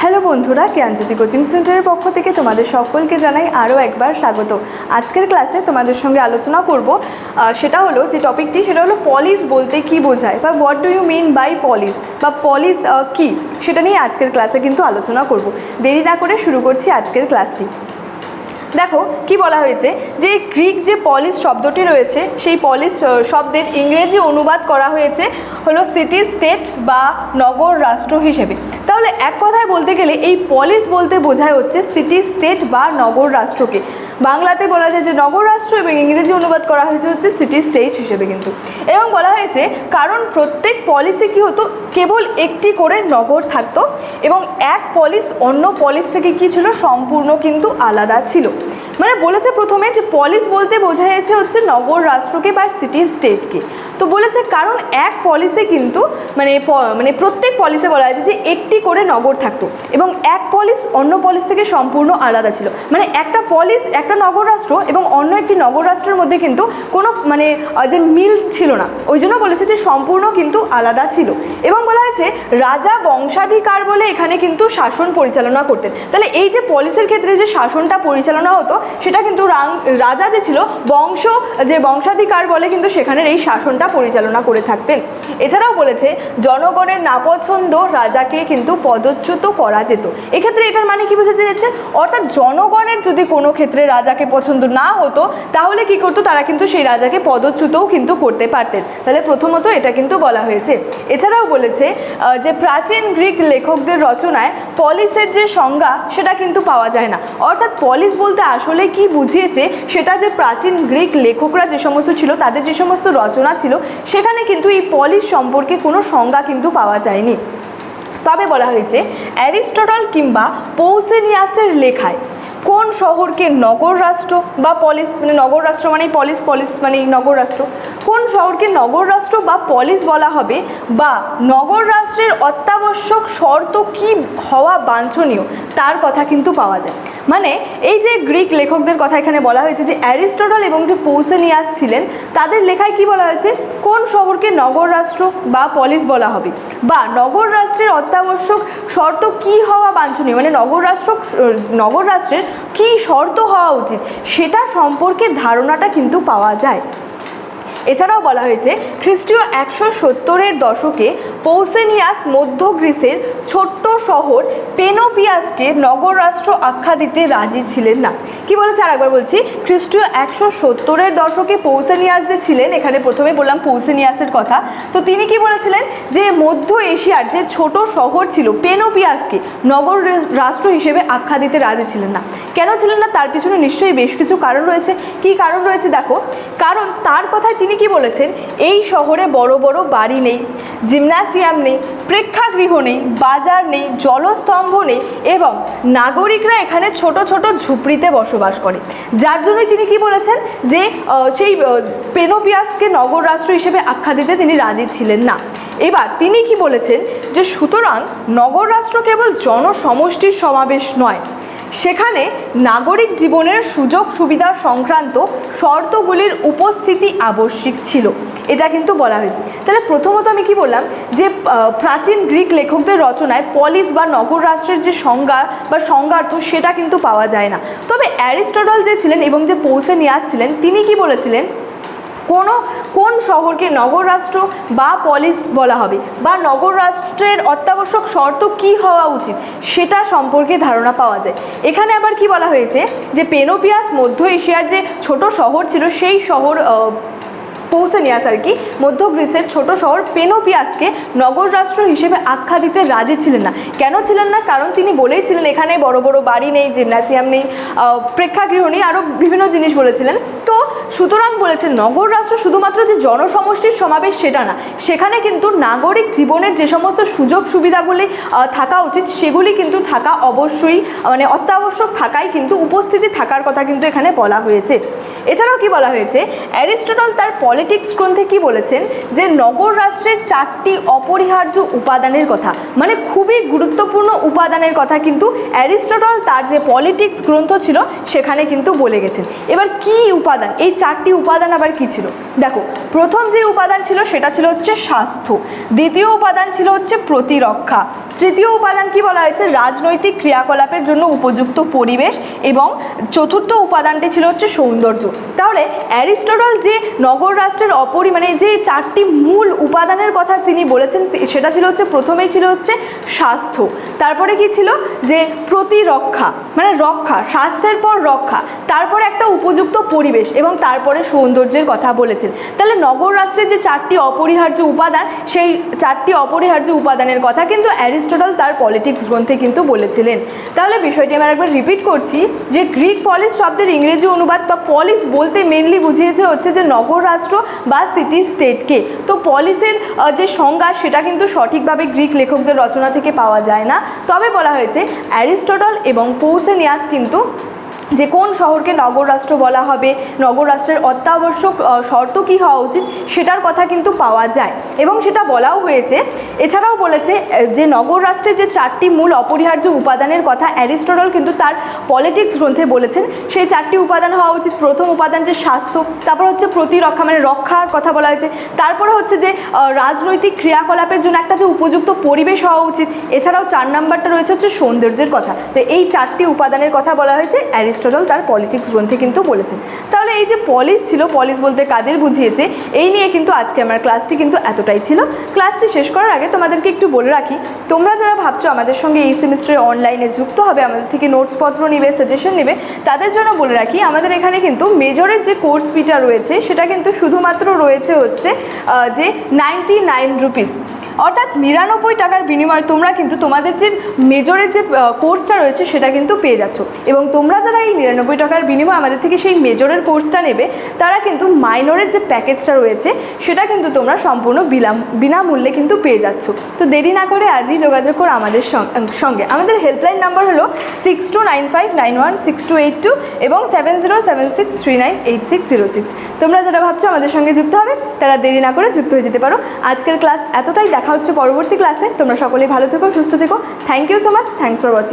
Hello বন্ধুরা, জ্ঞানজ্যোতি coaching সেন্টারের পক্ষ থেকে তোমাদের সকলকে জানাই আরও একবার স্বাগত। আজকের ক্লাসে তোমাদের সঙ্গে আলোচনা করব সেটা হলো যে টপিকটি, সেটা হলো পলিস বলতে কি বোঝায়, বা what do you mean by police বা পলিস কি, সেটা নিয়ে আজকের ক্লাসে কিন্তু আলোচনা করব। দেরি না করে শুরু করছি আজকের ক্লাসটি। দেখো, কি বলা হয়েছে? যে গ্রিক যে পলিস শব্দটি রয়েছে, সেই পলিস শব্দের ইংরেজি অনুবাদ করা হয়েছে হলো সিটি স্টেট বা নগর রাষ্ট্র হিসেবে। তাহলে এক কথায় বলতে গেলে এই পলিস বলতে বোঝায় হচ্ছে সিটি স্টেট বা নগর রাষ্ট্রকে। বাংলাতে বলা যায় যে নগর রাষ্ট্র এবং ইংরেজি অনুবাদ করা হয়েছে হচ্ছে সিটি স্টেট হিসেবে কিন্তু। এবং বলা হয়েছে কারণ প্রত্যেক পলিসে কি হতো? কেবল একটি করে নগর থাকতো এবং এক পলিস অন্য পলিস থেকে কী ছিল? সম্পূর্ণ কিন্তু আলাদা ছিল। মানে বলেছে প্রথমে যে পলিস বলতে বোঝা যাচ্ছে হচ্ছে নগর রাষ্ট্রকে বা সিটি স্টেটকে তো বলেছে কারণ এক পলিসে কিন্তু মানে মানে প্রত্যেক পলিসে বলা হয়েছে যে একটি করে নগর থাকতো এবং এক পলিস অন্য পলিস থেকে সম্পূর্ণ আলাদা ছিল। মানে একটা পলিস একটা নগর রাষ্ট্র এবং অন্য একটি নগর রাষ্ট্রের মধ্যে কিন্তু কোনো মানে যে মিল ছিল না। ওই জন্য বলেছে যে সম্পূর্ণ কিন্তু আলাদা ছিল। এবং বলা হয়েছে রাজা বংশাধিকার বলে এখানে কিন্তু শাসন পরিচালনা করতেন। তাহলে এই যে পলিসের ক্ষেত্রে যে শাসনটা পরিচালনা হতো সেটা কিন্তু রাজা যে ছিল, বংশ, যে বংশাধিকার বলে কিন্তু সেখানের এই শাসনটা পরিচালনা করে থাকতেন। এছাড়াও বলেছে, জনগণের নাপছন্দ রাজাকে কিন্তু পদচ্যুত করা যেত। এক্ষেত্রে এটার মানে কি বোঝাতে চাইছে? অর্থাৎ জনগণের যদি কোনো ক্ষেত্রে রাজাকে পছন্দ না হতো, তাহলে কি করতো? তারা কিন্তু সেই রাজাকে পদচ্যুতও কিন্তু করতে পারতেন। তাহলে প্রথমত এটা কিন্তু বলা হয়েছে। এছাড়াও বলেছে যে প্রাচীন গ্রিক লেখকদের রচনায় পলিসের যে সংজ্ঞা, সেটা কিন্তু পাওয়া যায় না। অর্থাৎ পলিস বলতে আসলে কি বুঝিয়েছে? সেটা যে প্রাচীন গ্রিক লেখকরা যে সমস্ত ছিল, তাদের যে সমস্ত রচনা ছিল, সেখানে কিন্তু এই পলিশ সম্পর্কে কোনো সংজ্ঞা কিন্তু পাওয়া যায়নি। তবে বলা হয়েছে, অ্যারিস্টটল কিংবা পৌসেনিয়াসের লেখায় কোন শহরকে নগর রাষ্ট্র বা পলিস মানে নগর রাষ্ট্র মানে পলিস পলিস মানে নগর রাষ্ট্র? কোন শহরকে নগর রাষ্ট্র বা পলিস বলা হবে বা নগর রাষ্ট্রের অত্যাবশ্যক শর্ত কি হওয়া বাঞ্ছনীয়? তার কথা কিন্তু পাওয়া যায়। মানে এই যে গ্রিক লেখকদের কথা এখানে বলা হয়েছে যে অ্যারিস্টটল এবং যে পৌসেনিয়াস ছিলেন, তাদের লেখায় কি বলা হয়েছে? কোন শহরকে নগর রাষ্ট্র বা পলিস বলা হবে বা নগর রাষ্ট্রের অত্যাবশ্যক শর্ত কি হওয়া বাঞ্ছনীয়? মানে নগর রাষ্ট্র নগর রাষ্ট্রের কি শর্ত হওয়া উচিত? সেটা সম্পর্কে ধারণাটা কিন্তু পাওয়া যায়। এছাড়াও বলা হয়েছে, খ্রিস্টীয় একশো সত্তরের দশকে পৌসেনিয়াস মধ্য গ্রিসের ছোট্ট শহর পেনোপিয়াসকে নগর রাষ্ট্র আখ্যা দিতে রাজি ছিলেন না। কি বলেছে আরেকবার বলছি? খ্রিস্টীয় একশো সত্তরের দশকে পৌসেনিয়াস যে ছিলেন, এখানে প্রথমে বললাম পৌসেনিয়াসের কথা, তো তিনি কি বলেছিলেন? যে মধ্য এশিয়ার যে ছোট শহর ছিল পেনোপিয়াসকে নগর রাষ্ট্র হিসেবে আখ্যা দিতে রাজি ছিলেন না। কেন ছিলেন না? তার পিছনে নিশ্চয়ই বেশ কিছু কারণ রয়েছে। কি কারণ রয়েছে? দেখো, কারণ তার কথায় তিনি কি বলেছেন? এই শহরে বড় বড় বাড়ি নেই। জিমনাসিয়াম নেই, প্রেক্ষাগৃহ নেই, বাজার নেই, জলস্তম্ভ নেই এবং নাগরিকরা এখানে ছোট ছোট ঝুপড়িতে বসবাস করে। যার জন্যই তিনি কি বলেছেন? যে সেই পেনোপিয়াসকে নগর রাষ্ট্র হিসেবে আখ্যা দিতে তিনি রাজি ছিলেন না। এবার তিনি কি বলেছেন? যে সুতরাং নগর রাষ্ট্র কেবল জনসমষ্টির সমাবেশ নয় সেখানে নাগরিক জীবনের সুযোগ সুবিধা সংক্রান্ত শর্তগুলির উপস্থিতি আবশ্যিক ছিল। এটা কিন্তু বলা হয়েছে। তাহলে প্রথমত আমি কি বললাম যে প্রাচীন গ্রিক লেখকদের রচনায় পলিস বা নগর রাষ্ট্রের যে সংজ্ঞা বা সংজ্ঞার্থ সেটা কিন্তু পাওয়া যায় না। তবে অ্যারিস্টটল যে ছিলেন এবং যে পৌঁছে নিয়ে আসছিলেন, তিনি কি বলেছিলেন? কোনো, কোন শহরকে নগর রাষ্ট্র বা পলিস বলা হবে? বা নগর রাষ্ট্রের অত্যাবশ্যক শর্ত কি হওয়া উচিত? সেটা সম্পর্কে ধারণা পাওয়া যায়। এখানে আবার কি বলা হয়েছে? যে পেনোপিয়াস মধ্য এশিয়ার যে ছোট শহর ছিল, সেই শহর আহ, পৌঁছেনিয়াস আর কি। মধ্য গ্রিসের ছোট শহর পেনোপিয়াসকে নগর রাষ্ট্র হিসেবে আখ্যা দিতে রাজি ছিলেন না। কেন ছিলেন না? কারণ তিনি বলেইছিলেন এখানে বড় বড় বাড়ি নেই জিমনাসিয়াম নেই প্রেক্ষাগৃহ নেই আরও বিভিন্ন জিনিস বলেছিলেন। তো সুতরাং বলেছেন নগর রাষ্ট্র শুধুমাত্র যে জনসমষ্টির সমাবেশ সেটা না। সেখানে কিন্তু নাগরিক জীবনের যে সমস্ত সুযোগ সুবিধাগুলি থাকা উচিত সেগুলি কিন্তু থাকা অবশ্যই মানে অত্যাবশ্যক থাকাই কিন্তু উপস্থিতি থাকার কথা কিন্তু এখানে বলা হয়েছে। এছাড়াও কি বলা হয়েছে? অ্যারিস্টটল তার পলিটিক্স গ্রন্থে কি বলেছেন? যে নগর রাষ্ট্রের চারটি অপরিহার্য উপাদানের কথা। মানে খুবই গুরুত্বপূর্ণ উপাদানের কথা কিন্তু অ্যারিস্টটল তার যে পলিটিক্স গ্রন্থ ছিল, সেখানে কিন্তু বলে গেছেন। এবার কি উপাদান? এই চারটি উপাদান আবার কি ছিল? দেখো, প্রথম যে উপাদান ছিল, সেটা ছিল হচ্ছে স্বাস্থ্য। দ্বিতীয় উপাদান ছিল হচ্ছে প্রতিরক্ষা। তৃতীয় উপাদান কি বলা হয়েছে? রাজনৈতিক ক্রিয়াকলাপের জন্য উপযুক্ত পরিবেশ এবং চতুর্থ উপাদানটি ছিল হচ্ছে সৌন্দর্য। তাহলে অ্যারিস্টটল যে নগর রাষ্ট্রের অপরি মানে যে চারটি মূল উপাদানের কথা তিনি বলেছেন সেটা ছিল হচ্ছে, প্রথমেই ছিল হচ্ছে স্বাস্থ্য। তারপরে কি ছিল? যে প্রতিরক্ষা মানে রক্ষা, স্বাস্থ্যের পর রক্ষা, তারপরে একটা উপযুক্ত পরিবেশ এবং তারপরে সৌন্দর্যের কথা বলেছেন। তাহলে নগর রাষ্ট্রের যে চারটি অপরিহার্য উপাদান, সেই চারটি অপরিহার্য উপাদানের কথা কিন্তু অ্যারিস্টটল তার পলিটিক্স গ্রন্থে কিন্তু বলেছিলেন। তাহলে বিষয়টি আমি একবার রিপিট করছি, যে গ্রিক পলিস শব্দের ইংরেজি অনুবাদ বা পলিস বলতে মেনলি বুঝিয়েছে হচ্ছে যে নগর রাষ্ট্র বা সিটি স্টেটকে তো পলিসের যে সংজ্ঞা, সেটা কিন্তু সঠিকভাবে গ্রিক লেখকদের রচনা থেকে পাওয়া যায় না। তবে বলা হয়েছে অ্যারিস্টটল এবং পৌসেনিয়াস কিন্তু যে কোন শহরকে নগর রাষ্ট্র বলা হবে, নগর রাষ্ট্রের অত্যাবশ্যক শর্ত কী হওয়া উচিত সেটার কথা কিন্তু পাওয়া যায়। এবং সেটা বলাও হয়েছে, এছাড়াও বলেছে যে নগর রাষ্ট্রের যে চারটি মূল অপরিহার্য উপাদানের কথা অ্যারিস্টটল কিন্তু তার পলিটিক্স গ্রন্থে বলেছেন, সেই চারটি উপাদান হওয়া উচিত। প্রথম উপাদান যে স্বাস্থ্য, তারপর হচ্ছে প্রতিরক্ষা মানে রক্ষার কথা বলা হয়েছে। তারপরে হচ্ছে যে রাজনৈতিক ক্রিয়াকলাপের জন্য একটা যে উপযুক্ত পরিবেশ হওয়া উচিত, এছাড়াও চার নাম্বারটা রয়েছে হচ্ছে সৌন্দর্যের কথা। এই চারটি উপাদানের কথা বলা হয়েছে অ্যারিস্টটল তার পলিটিক্স গ্রন্থে কিন্তু বলেছেন। তাহলে এই যে পলিস ছিল পলিস বলতে কাদের বুঝিয়েছে, এই নিয়ে কিন্তু আজকে আমার ক্লাসটি কিন্তু এতটাই ছিল। ক্লাসটি শেষ করার আগে তোমাদেরকে একটু বলে রাখি, তোমরা যারা ভাবছ আমাদের সঙ্গে এই সেমিস্টারে অনলাইনে যুক্ত হবে, আমাদের থেকে নোটসপত্র নেবে সাজেশন নেবে, তাদের জন্য বলে রাখি, আমাদের এখানে কিন্তু মেজরের যে কোর্স ফিটা রয়েছে, সেটা কিন্তু শুধুমাত্র রয়েছে হচ্ছে যে নাইনটি নাইন রুপিস অর্থাৎ নিরানব্বই টাকার বিনিময়ে তোমরা কিন্তু তোমাদের যে মেজরের যে কোর্সটা রয়েছে সেটা কিন্তু পেয়ে যাচ্ছ। এবং তোমরা যারা এই নিরানব্বই টাকার বিনিময়ে আমাদের থেকে সেই মেজরের কোর্সটা নেবে, তারা কিন্তু মাইনরের যে প্যাকেজটা রয়েছে, সেটা কিন্তু তোমরা সম্পূর্ণ বিনাম বিনামূল্যে কিন্তু পেয়ে যাচ্ছ। তো দেরি না করে আজই যোগাযোগ করো আমাদের সঙ্গে। আমাদের হেল্পলাইন নাম্বার হলো six two nine five nine one six two eight two এবং seven zero seven six three nine eight six zero six তোমরা যারা ভাবছ আমাদের সঙ্গে যুক্ত হবে, তারা দেরি না করে যুক্ত হয়ে যেতে পারো। আজকের ক্লাস এতটাই দেখা হচ্ছে পরবর্তী ক্লাসে তোমরা সকলেই ভালো থেকো, সুস্থ থেকো। Thank you so much thanks for watching